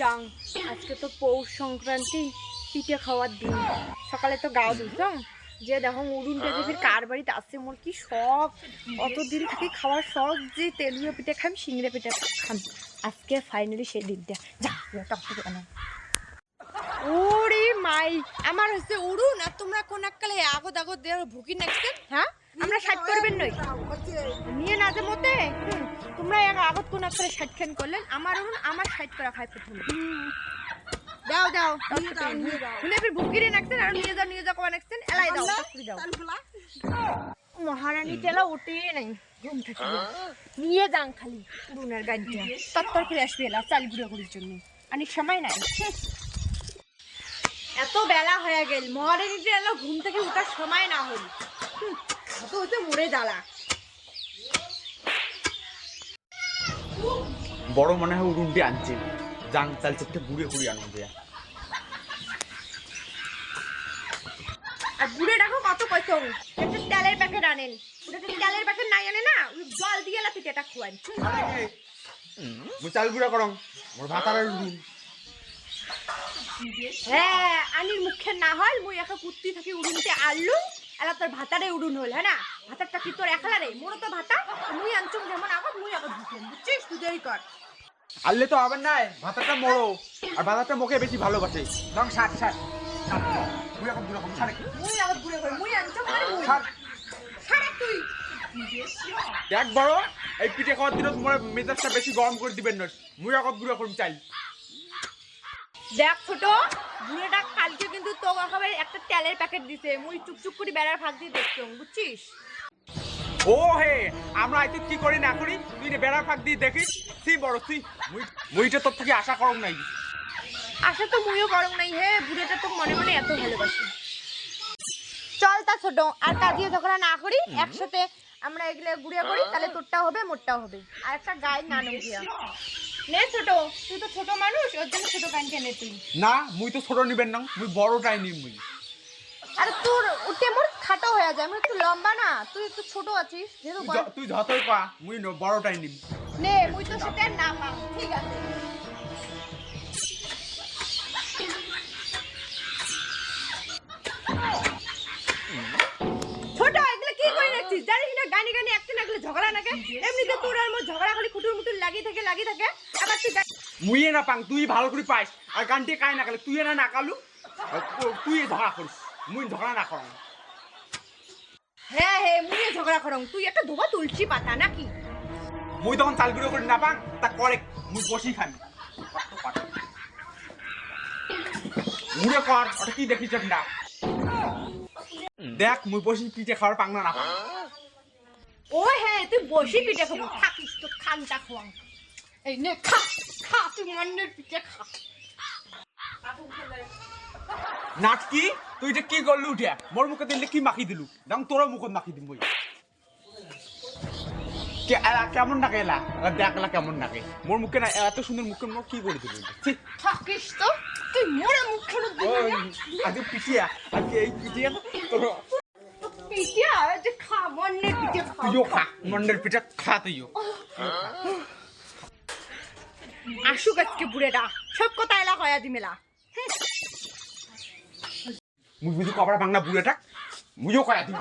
চাং। আজকে তো পৌষ সংক্রান্তি পিঠে খাওয়ার দিন। সকালে তো গাও ধুইতাম যে দেখো উড়ুনটা যে ফির কার বাড়িতে আসছে মোর কি শখ। অত দিন থেকে খাওয়ার শখ যে তেলুয়া পিঠে খাম সিংড়ে পিঠে খাম। আজকে ফাইনালি সেই দিনটা। যা টক করে আনো ওরে মাই আমার হচ্ছে উড়ুন আর তোমরা কোন এককালে আগত আগত দেওয়ার ভুকি নাকছেন হ্যাঁ? আমরা ষাট করবেন নই নিয়ে না যে মতে তোমরা এক আগত কোন এককালে ষাট খান করলেন। আমার উড়ুন আমার ষাট করা প্রথমে। দাও দাও শুনে ফির ভুকিরে নাকছেন আর নিয়ে যাও নিয়ে যাও কবা নাকছেন? এলাই দাও দাও। মহারানী তেলা উঠে নাই ঘুম থেকে নিয়ে যান খালি। উড়ুনের গাড়িটা। তত্তর করে আসবে এলা চাল করার জন্য। অনেক সময় নাই। এত বেলা হয়ে গেল মহারানীতে এলো ঘুম থেকে উঠার সময় না হল। হুম, তো হচ্ছে মরে জ্বালা। বড় মনে হয় উড়ুনটি আনছে। জাং চাল চেপটে ঘুরে ঘুরে আনো দেয়া আর বুড়ে দেখো কত একটা তেলের প্যাকেট আনেন। ওটা যদি তেলের প্যাকেট নাই আনে না ওই জল দিয়ে এলা পিঠেটা খোয়ান। মুই চাল গুঁড়া করং। মোর ভাতার হ্যাঁ আনির মুখে না হল মুই একা কুত্তি থাকি উড়ুনতে আনলু এলা তোর ভাতারে উড়ুন হল হ্যাঁ না? ভাতারটা কি তোর একলা রে? মোরও তো ভাতা মুই যেমন আগত মুই আগত ঢুকেন বুঝছিস? তুই কর। আনলে তো হবে নাই মরো আর মুখে বেশি ভালোবাসে। রং ষাট ষাট মুই গুঁড়া করুন ছাড়ে মুই আগত ঘুরে ঘুরে মুই আনছুম মানে মুই। ছাড় তুই? দেখ বড় এই পিঠে খাওয়ার দিনত মোর মেজাজটা বেশি গরম করে দিবেন না। মুই আগত গুঁড়া করুন চাই দেখ ছোট বুড়োটা কালকে কিন্তু তো একেবারে একটা তেলের প্যাকেট দিছে মুই চুপচুপ করে বেড়ার ভাগ দিয়ে দেখছ বুঝছিস? ও হে আমরা আইতে কি করি না করি? তুই নে বেড়া ফাঁক দিয়ে দেখিস সি বড় তুই মুই মুইটা তোর থেকে আশা করং নাই। আশা তো মুইও গরম নাই হে বুড়োটা তো মনে মনে এত ভালোবাসি। চল তা ছোট আর কাজিয়ে ঝগড়া না করি একসাথে আমরা এগুলো গুড়িয়া করি তাহলে তোরটা হবে মোরটাও হবে। আর একটা গায়ে না গিয়া নে ছোট তুই তো ছোট মানুষ ওর জন্য ছোট প্যান্ট টেনে তুই না মুই তো ছোট নিবেন না মুই বড়টাই নিম মুই। আরে তোর উঠে মোর খাটো হয়ে যায় আমার একটু লম্বা না তুই একটু ছোট আছিস যেহেতু তুই যতই পা মুই ন- বড়টাই নিম। নে মুই তো সেটা না জানিস না গানি গানি একটা না এগুলো ঝগড়া নাকে? এমনিতে তোর আর মোর ঝগড়া খালি খুটুর মুটুর লাগিয়ে থাকে লাগিয়ে থাকে। আবার তুই মুইয়ে না পাং তুই ভালো করে পাইস। আর গানটি কাই না তুই না না কালু তুই ঝগড়া করিস মুই ঝগড়া না করং। হ্যাঁ হ্যাঁ মুই ঝগড়া করং। তুই একটা ধোবা তুলসী পাতা নাকি? মুই তখন চালগুলো করে না পাং তা করে মুই বসি খান মুড়ে কর ওটা কি দেখিস না? দেখ মুই বসি পিঠে খাওয়ার পাং না না পাং। ও হ্যাঁ তুই বসি পিঠে খাব। থাকিস তো খানটা খোয়াং। এই নে খা খা তুই মন্নের পিঠে খা। নাটকি তুই যে কি করলু উঠিয়া মোর মুখে দিলে কি মাখি দিলু? দেখ তোর মুখত মাখি দিম এলা কেমন নাকে এলা? এলা দেখ এলা কেমন নাকে। মোর মুখে না এত সুন্দর মুখে মোর কি করে দিলু থাকিস তো তুই মোরে মুখ আজকে পিটিয়া আজকে এই পিটিয়া তোর পিঠে খা পিঠে খা। তুইও খা মন্ডের পিঠা খা তুইও। আসুক আজকে বুড়েটা সব কথা এলা হয় দিমেলা মুই বুঝি কপড়া ভাঙনা বুড়েটা? মুইও কয়া দিই